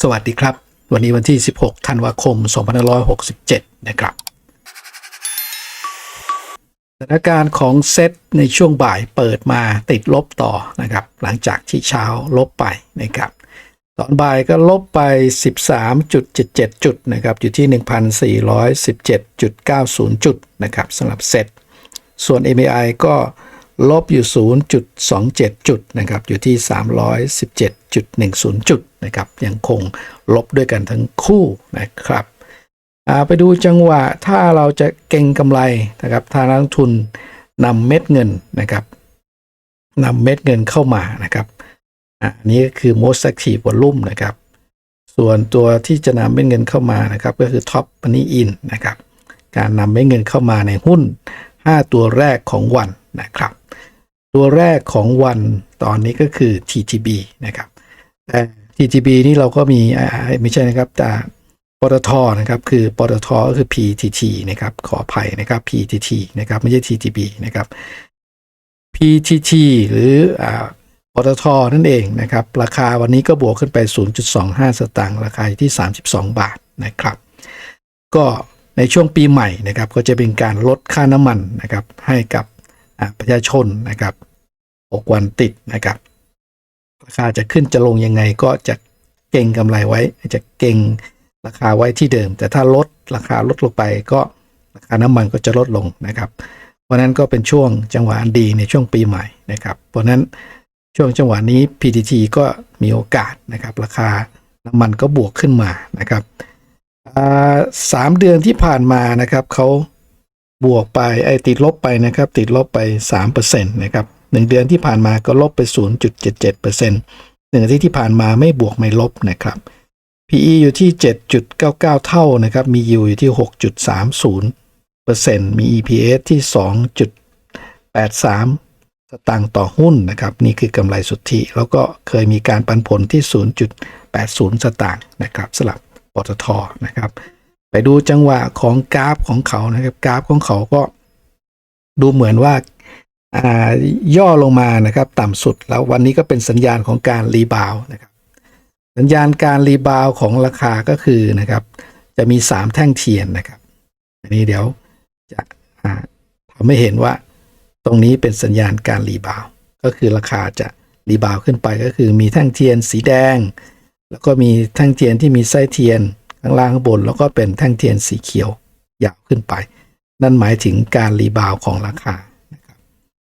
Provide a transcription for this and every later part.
สวัสดีครับ วันนี้วันที่ 16 ธันวาคม 2567 นะครับสถานการณ์ของเซตในช่วงบ่ายเปิดมาติดลบต่อนะครับ หลังจากที่เช้าลบไปนะครับ ตอนบ่ายก็ลบไป 13.77 จุดนะครับ อยู่ที่ 1,417.90 จุดนะครับสำหรับเซตส่วน MAI ก็ ลบอยู่ 0.27 จุดนะครับอยู่ที่ 317.10 จุดนะครับยังคงลบด้วยกันทั้งคู่นะครับไปดูจังหวะถ้าเราจะเก็งกำไรนะครับถ้านักลงทุนนำเม็ดเงินนะครับนำเม็ดเงินเข้ามานะครับอ่าอันนี้ก็คือ most active volume นะครับ ส่วนตัวที่จะนำเม็ดเงินเข้ามานะครับก็คือ top money in นะครับการนำเม็ดเงินเข้ามาในหุ้น 5 ตัวแรกของวันนะครับ ตัวแรกของวันตอนนี้ก็คือ TTB นะครับแต่ TTB นี่เราก็มีไม่ใช่นะครับแต่ปตทนะครับคือปตทก็คือ PTT นะครับขออภัยนะครับ PTT นะครับไม่ใช่ TTB นะครับ PTT หรืออ่าปตทนั่นเองนะครับ ราคาวันนี้ก็บวกขึ้นไป 0.25 สตางค์ราคาที่ 32 บาทนะครับ ก็ในช่วงปีใหม่นะครับ ก็จะเป็นการลดค่าน้ำมันนะครับให้กับประชาชนนะครับ 6 วันติดนะครับ ราคาจะขึ้นจะลงยังไงก็จะเก่งกำไรไว้ จะเก่งราคาไว้ที่เดิม แต่ถ้าลดราคาลดลงไปก็ราคาน้ำมันก็จะลดลงนะครับ เพราะนั้นก็เป็นช่วงจังหวะอันดีในช่วงปีใหม่นะครับ เพราะนั้นช่วงจังหวะนี้ PTT ก็มีโอกาสนะครับ ราคาน้ำมันก็บวกขึ้นมานะครับสามเดือนที่ผ่านมานะครับเขาบวกไปไอ้ติดลบไปนะครับ ติดลบไป3%นะครับ หนึ่งเดือนที่ผ่านมาก็ลบไป 0.77%หนึ่งอาทิตย์ที่ผ่านมาไม่บวกไม่ลบนะครับ PE อยู่ที่ 7.99 เท่านะครับ มี yield อยู่ที่ 6.30%มี EPS ที่ 2.83สตางค์ต่อหุ้นนะครับนี่คือกำไรสุทธิ แล้วก็เคยมีการปันผลที่ 0.80 สตางค์นะครับสลับปตทนะครับ ไปดูจังหวะของกราฟของเขานะครับ กราฟของเขาก็ดูเหมือนว่าอ่า ย่อลงมานะครับต่ำสุดแล้ววันนี้ก็เป็นสัญญาณของการรีบาวด์นะครับสัญญาณการรีบาวด์ของราคาก็คือนะครับจะมี 3 แท่งเทียนนะครับอันนี้เดี๋ยวจะอ่าทำให้เห็นว่าตรงนี้เป็นสัญญาณการรีบาวด์ก็คือราคาจะรีบาวด์ขึ้นไปก็คือมีแท่งเทียนสีแดง แล้วก็มีแท่งเทียนที่มีไส้เทียนข้างล่างข้างบน แล้วก็เป็นแท่งเทียนสีเขียวยาวขึ้นไป นั่นหมายถึงการรีบาวด์ของราคา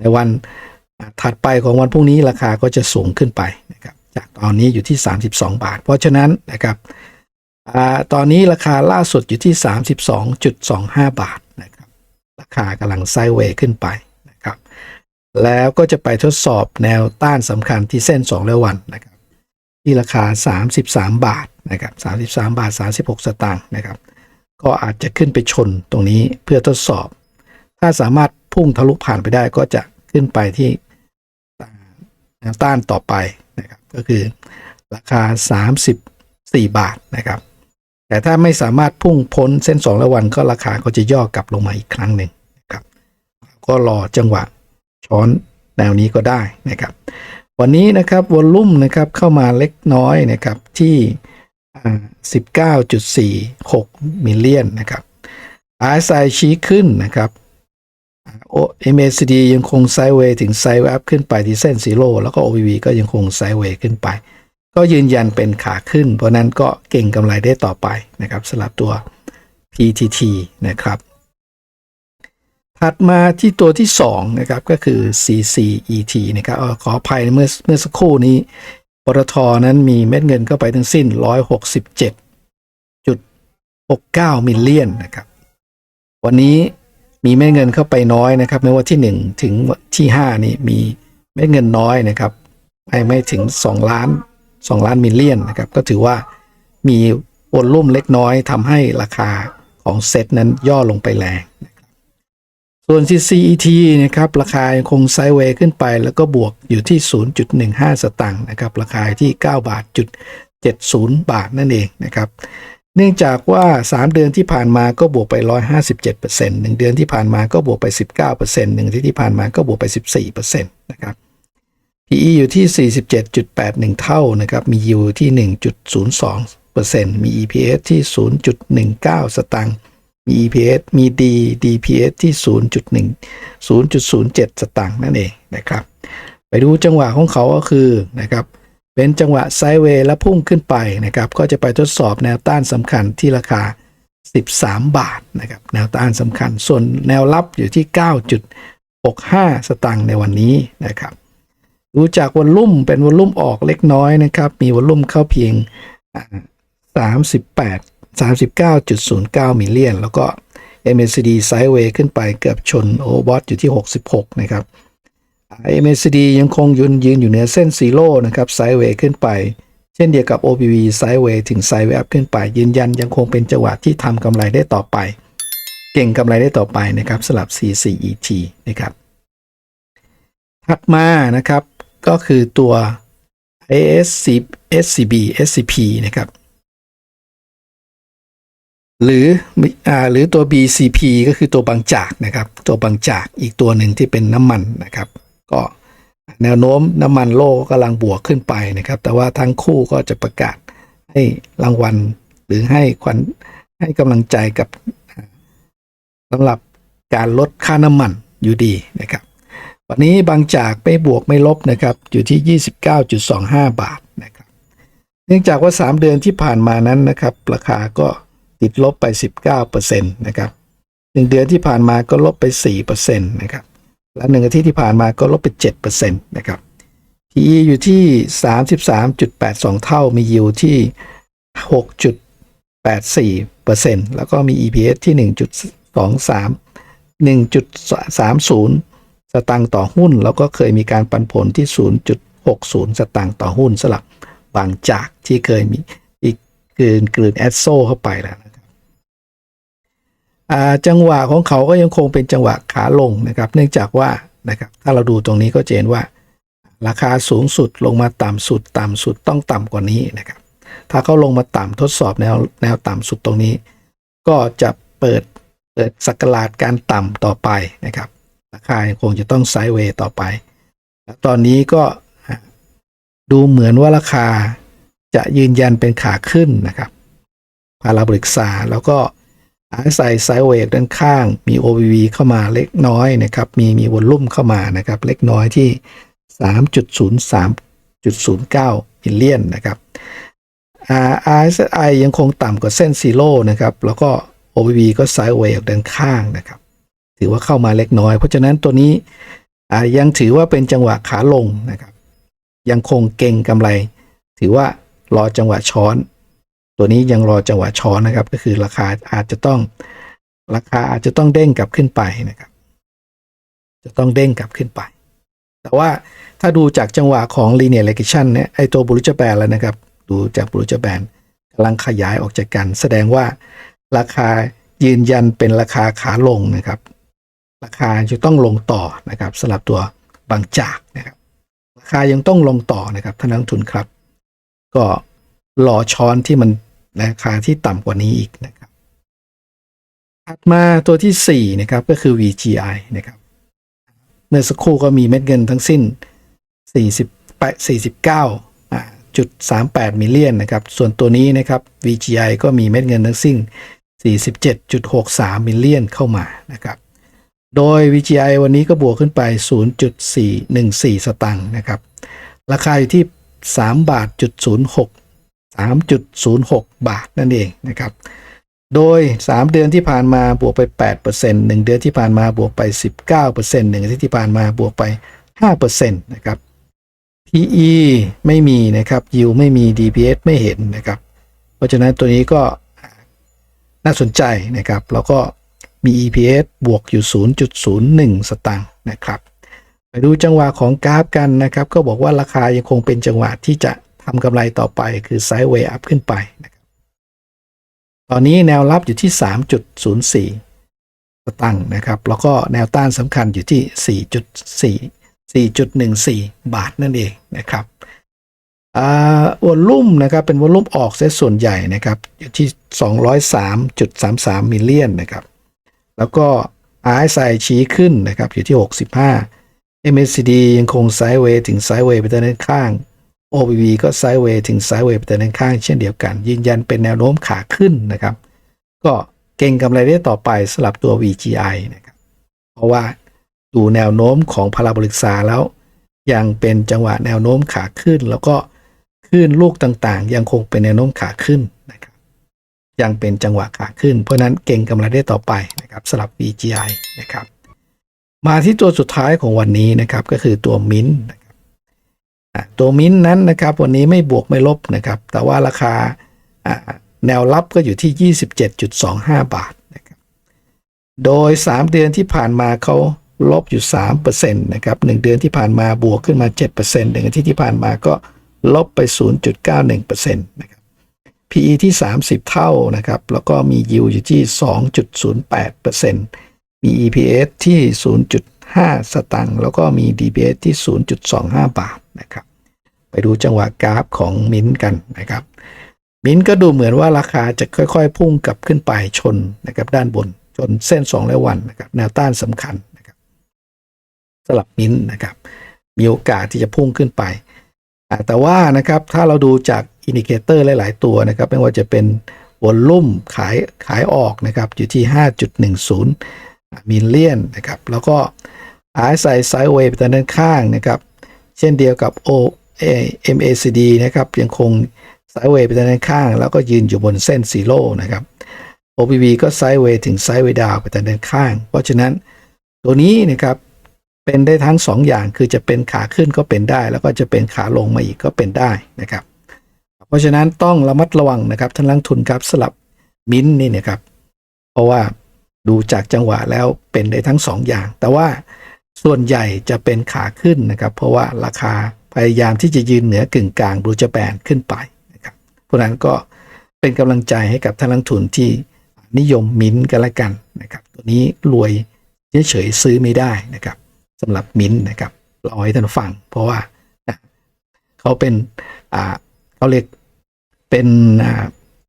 ในวันถัดไปของวันพรุ่งนี้ราคาก็จะสูงขึ้นไปนะครับจากตอนนี้อยู่ที่ 32 บาท เพราะฉะนั้นนะครับอตอนนี้ราคาล่าสุดอยู่ที่ 32.25 บาทนะครับราคากำลังไซด์เวย์ขึ้นไปนะครับแล้วก็จะไปทดสอบแนวต้านสำคัญที่เส้น2ร้อยวันนะครับที่ราคา 33 บาทนะครับ33 บาท 36 สตางค์นะครับก็อาจจะขึ้นไปชนตรงนี้เพื่อทดสอบ ถ้าสามารถพุ่งทะลุผ่านไปได้ก็จะ ขึ้นไปที่แนวต้านต่อไปนะครับก็คือราคา 34 บาทนะครับ แต่ถ้าไม่สามารถพุ่งพ้นเส้น2ระวันก็ราคาก็จะย่อกลับลงมาอีกครั้งหนึ่งนะครับ ก็รอจังหวะช้อนแนวนี้ก็ได้นะครับ วันนี้นะครับวอลลุ่มนะครับเข้ามาเล็กน้อยนะครับที่ 19.46 มิลเลียนนะครับ RSI ชี้ขึ้นนะครับ MACD ยังคงไซด์เวย์ถึงไซด์อัพขึ้นไปที่เส้นซีโร่แล้วก็ OVV ก็ยังคงไซด์เวย์ขึ้นไป ก็ยืนยันเป็นขาขึ้น เพราะนั้นก็เก่งกำไรได้ต่อไปนะครับสำหรับตัว PTT นะครับ ถัดมาที่ตัวที่ 2 นะครับ ก็คือ CCET นะครับออขออภัยเมื่อเมื่อสักครู่นี้ปตทนั้นมีเม็ดเงินเข้าไปทั้งสิ้น 167.69มิลเลียนนะครับ วันนี้ มีเม็ดเงินเข้าไปน้อยนะครับ ไม่ว่าที่ 1 ถึงที่5นี่มีเม็ดเงินน้อยนะครับไม่ไม่ถึง 2 ล้าน 2 ล้านมิลเลียนนะครับ ก็ถือว่ามีวอลุ่มเล็กน้อยทำให้ราคาของเซตนั้นย่อลงไปแรงส่วน CCET นะครับราคายังคงไซด์เวย์ขึ้นไป แล้วก็บวกอยู่ที่ 0.15 สตางค์นะครับราคาที่ 9 บาทจุด70 บาทนั่นเองนะครับ เนื่องจากว่า 3 เดือนที่ผ่านมาก็บวกไป 157% 1 เดือนที่ผ่านมาก็บวกไป 19% 1อาที่ที่ผ่านมาก็บวกไป 14%นะครับ PE อยู่ที่ 47.81 เท่านะครับ มี yield ที่ 1.02%มี EPS ที่ 0.19 สตางค์ มี EPS มี D DPS ที่ 0.1 0.07 สตางค์นั่นเองนะครับ ไปดูจังหวะของเขาก็คือนะครับ เป็นจังหวะไซด์เวย์และพุ่งขึ้นไปนะครับ ก็จะไปทดสอบแนวต้านสำคัญที่ราคา 13 บาทนะครับ แนวต้านสำคัญ ส่วนแนวรับอยู่ที่ 9.65 สตางค์ในวันนี้นะครับ ดูจากวอลลุ่มเป็นวอลลุ่มออกเล็กน้อยนะครับ มีวอลลุ่มเข้าเพียง 38 39.09 มิลเลียน แล้วก็ MACD ไซด์เวย์ขึ้นไปเกือบชนโอเวอร์บอทอยู่ที่ 66 นะครับ MACD ยังคงยืนยืนอยู่เหนือเส้นซีโร่นะครับไซด์เวย์ขึ้นไป เช่นเดียวกับ OPV ไซด์เวย์ถึงไซด์เวย์อัพขึ้นไป ยืนยันยังคงเป็นจังหวะที่ทำกำไรได้ต่อไป เก่งกำไรได้ต่อไปนะครับสลับ CCET นะครับถัดมานะครับก็คือตัว ASC SCB SCP นะครับหรืออ่าหรือตัว BCP ก็คือตัวบางจากนะครับ ตัวบางจากอีกตัวหนึ่งที่เป็นน้ำมันนะครับ ก็แนวโน้มน้ำมันโลกกำลังบวกขึ้นไปนะครับ แต่ว่าทั้งคู่ก็จะประกาศให้รางวัลหรือให้ควันให้กำลังใจกับสำหรับการลดค่าน้ำมันอยู่ดีนะครับ วันนี้บางจากไม่บวกไม่ลบนะครับ อยู่ที่ 29.25 บาทนะครับ เนื่องจากว่า 3 เดือนที่ผ่านมานั้นนะครับ ราคาก็ติดลบไป 19%นะครับหนึ่งเดือนที่ผ่านมาก็ลบไป 4%นะครับ และหนึ่งอาทิตย์ที่ผ่านมาก็ลบไป7%นะครับ PE อยู่ที่ 33.82 เท่ามี yield ที่ 6.84%แล้วก็มี EPS ที่ 1.23 1.30 สตางค์ต่อหุ้น แล้วก็เคยมีการปันผลที่ 0.60 สตางค์ต่อหุ้นสลับบางจากที่เคยมีอีกกลืนกลืนแอดโซเข้าไปแล้ว จังหวะของเขาก็ยังคงเป็นจังหวะขาลงนะครับ เนื่องจากว่านะครับถ้าเราดูตรงนี้ก็จะเห็นว่า ราคาสูงสุดลงมาต่ำสุดต่ำสุดต้องต่ำกว่านี้นะครับ ถ้าเขาลงมาต่ำทดสอบแนวแนวต่ำสุดตรงนี้ ก็จะเปิดเปิดสักราชการต่ำต่อไปนะครับ ราคาคงจะต้องไซด์เวย์ต่อไป ตอนนี้ก็ดูเหมือนว่าราคาจะยืนยันเป็นขาขึ้นนะครับพาราบริกซาแล้วก็ อาศัยไซด์เวย์ด้านข้าง มี OVV เข้ามาเล็กน้อยนะครับ มีมีวอลลุ่มเข้ามานะครับ เล็กน้อยที่ 3.03.09มิลเลียนนะครับ RSI ยังคงต่ำกว่าเส้นซีโร่นะครับ แล้วก็ OVV ก็ไซด์เวย์ออกด้านข้างนะครับ ถือว่าเข้ามาเล็กน้อย เพราะฉะนั้นตัวนี้ยังถือว่าเป็นจังหวะขาลงนะครับ ยังคงเก่งกำไร ถือว่ารอจังหวะช้อน ตัวนี้ยังรอจังหวะช้อนนะครับ ก็คือราคาอาจจะต้องราคาอาจจะต้องเด้งกลับขึ้นไปนะครับ จะต้องเด้งกลับขึ้นไป แต่ว่าถ้าดูจากจังหวะของ linear regression เนี่ยไอตัวบรุษแบนแล้วนะครับ ดูจากบรุษแบนกำลังขยายออกจากกัน แสดงว่าราคายืนยันเป็นราคาขาลงนะครับ ราคาจะต้องลงต่อนะครับสำหรับตัวบางจากนะครับ ราคายังต้องลงต่อนะครับท่านนักทุนครับ ก็รอช้อนที่มัน ราคาที่ต่ำกว่านี้อีกนะครับถัดมาตัวที่ 4 นะครับก็คือ VGI นะครับ เมื่อสักครู่ก็มีเม็ดเงินทั้งสิ้น40 49จุด38มิลเลียนนะครับ ส่วนตัวนี้นะครับ VGI ก็มีเม็ดเงินทั้งสิ้น 47.63มิลเลียนเข้ามานะครับโดย VGI วันนี้ก็บวกขึ้นไป 0.414 สตังค์นะครับ ราคาอยู่ที่ 3 บาทจุด06 3.06 บาทนั่นเองนะครับ โดย 3 เดือนที่ผ่านมาบวกไป 8% 1 เดือนที่ผ่านมาบวกไป 19% 1อาทิตย์ที่ผ่านมาบวกไป 5%นะครับ PE ไม่มีนะครับ Yield ไม่มี DPS ไม่เห็นนะครับ เพราะฉะนั้นตัวนี้ก็น่าสนใจนะครับ แล้วก็มี EPS บวกอยู่ 0.01 สตางค์นะครับ ไปดูจังหวะของกราฟกันนะครับ ก็บอกว่าราคายังคงเป็นจังหวะที่จะ ทำกำไรต่อไปคือไซด์เวย์อัพขึ้นไปนะครับตอนนี้แนวรับอยู่ที่ 3.04 สตังค์นะครับ แล้วก็แนวต้านสำคัญอยู่ที่ 4.4 4.14 บาทนั่นเองนะครับอวอลลุ่มนะครับเป็นวอลลุ่มออกเซส่วนใหญ่นะครับอยู่ที่ 203.33 มิลเลียนนะครับแล้วก็ RSI ชี้ขึ้นนะครับอยู่ที่ 65 MACD ยังคงไซด์เวย์ถึงไซด์เวย์ไปด้านข้าง OBV ก็ไซด์เวย์ถึงไซด์เวย์ไปด้านข้างเช่นเดียวกัน ยืนยันเป็นแนวโน้มขาขึ้นนะครับ ก็เก่งกำไรได้ต่อไปสลับตัว VGI นะครับ เพราะว่าดูแนวโน้มของพาราโบลิกซาแล้ว ยังเป็นจังหวะแนวโน้มขาขึ้น แล้วก็ขึ้นลูกต่างๆ ยังคงเป็นแนวโน้มขาขึ้นนะครับ ยังเป็นจังหวะขาขึ้น เพราะนั้นเก่งกำไรได้ต่อไปนะครับสลับ VGI นะครับ มาที่ตัวสุดท้ายของวันนี้นะครับก็คือตัวมินน ตัวมิ้นนั้นนะครับวันนี้ไม่บวกไม่ลบนะครับ แต่ว่าราคาแนวรับก็อยู่ที่ 27.25 บาทนะครับ โดย 3 เดือนที่ผ่านมาเขาลบอยู่3%นะครับ 1 เดือนที่ผ่านมาบวกขึ้นมา7%หนึ่งอาทิตย์ที่ผ่านมาก็ลบไป 0.91%นะครับ PE ที่ 30 เท่านะครับ แล้วก็มี yield อยู่ที่ 2.08%มี EPS ที่ 0.5 สตังค์แล้วก็มี DPS ที่ 0.25 บาทนะครับ ไปดูจังหวะกราฟของมินกันนะครับ มินก็ดูเหมือนว่าราคาจะค่อยๆ พุ่งกลับขึ้นไปชนนะครับด้านบนจนเส้น 2 และวันนะครับแนวต้านสำคัญนะครับสลับมินนะครับ มีโอกาสที่จะพุ่งขึ้นไป แต่ว่านะครับถ้าเราดูจากอินดิเคเตอร์หลาย ๆ ตัวนะครับ ไม่ว่าจะเป็นวอลลุ่มขายขายออกนะครับอยู่ที่ 5.10มิลเลียนนะครับแล้วก็ RSI ไซด์เวย์ไปทางด้านข้างนะครับ เช่นเดียวกับ O MACD นะครับยังคงไซด์เวย์ไปทางด้านข้าง แล้วก็ยืนอยู่บนเส้นซีโร่นะครับ OBV ก็ไซด์เวย์ถึงไซด์เวย์ดาวไปทางด้านข้าง เพราะฉะนั้นตัวนี้นะครับเป็นได้ทั้ง 2 อย่างคือจะเป็นขาขึ้นก็เป็นได้ แล้วก็จะเป็นขาลงมาอีกก็เป็นได้นะครับ เพราะฉะนั้นต้องระมัดระวังนะครับท่านนักลงทุนครับสลับมินนี่นะครับ เพราะว่าดูจากจังหวะแล้วเป็นได้ทั้ง 2 อย่าง แต่ว่า ส่วนใหญ่จะเป็นขาขึ้นนะครับ เพราะว่าราคาพยายามที่จะยืนเหนือกึ่งกลางบรูจแปนขึ้นไปนะครับเพราะนั้นก็เป็นกำลังใจให้กับท่านนักลงทุนที่นิยมมินกันละกันนะครับ ตัวนี้รวยเฉยๆซื้อไม่ได้นะครับสำหรับมินนะครับเราให้ท่านฟัง เพราะว่าเขาเป็นอ่าเขาเรียกเป็นอ่า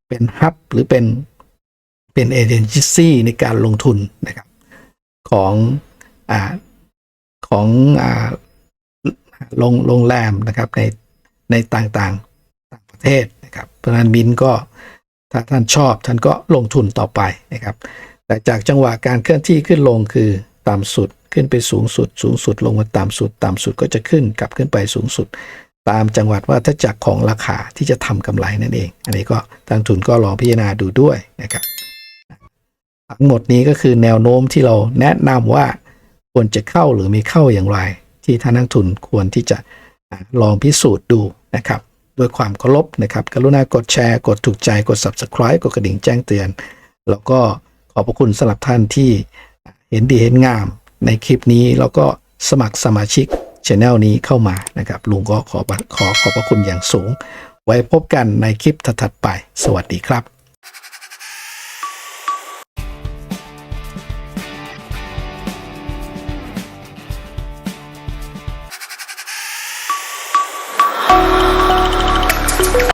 เป็นฮับหรือเป็นเป็นเอเจนซี่ในการลงทุนนะครับของอ่า ของโรงโรงแรมนะครับในในต่างๆต่างประเทศนะครับเพราะนั้นมินก็ถ้าท่านชอบท่านก็ลงทุนต่อไปนะครับ แต่จากจังหวะการเคลื่อนที่ขึ้นลงคือต่ำสุดขึ้นไปสูงสุด สูงสุดลงมาต่ำสุด ต่ำสุดก็จะขึ้นกลับขึ้นไปสูงสุด ตามจังหวัดว่าถ้าจากของราคาที่จะทำกำไรนั่นเอง อันนี้ก็ทางทุนก็ลองพิจารณาดูด้วยนะครับทั้งหมดนี้ก็คือแนวโน้มที่เราแนะนำว่า ควรจะเข้าหรือไม่เข้าอย่างไร ที่ท่านนักทุนควรที่จะลองพิสูจน์ดูนะครับด้วยความเคารพนะครับ กรุณากดแชร์ กดถูกใจ กด subscribe กดกระดิ่งแจ้งเตือน แล้วก็ขอบพระคุณสำหรับท่านที่เห็นดีเห็นงามในคลิปนี้ แล้วก็สมัครสมาชิกช anel นี้เข้ามานะครับ ลุงก็ขอขอขอบพระคุณอย่างสูง ไว้พบกันในคลิปถัดไป สวัสดีครับ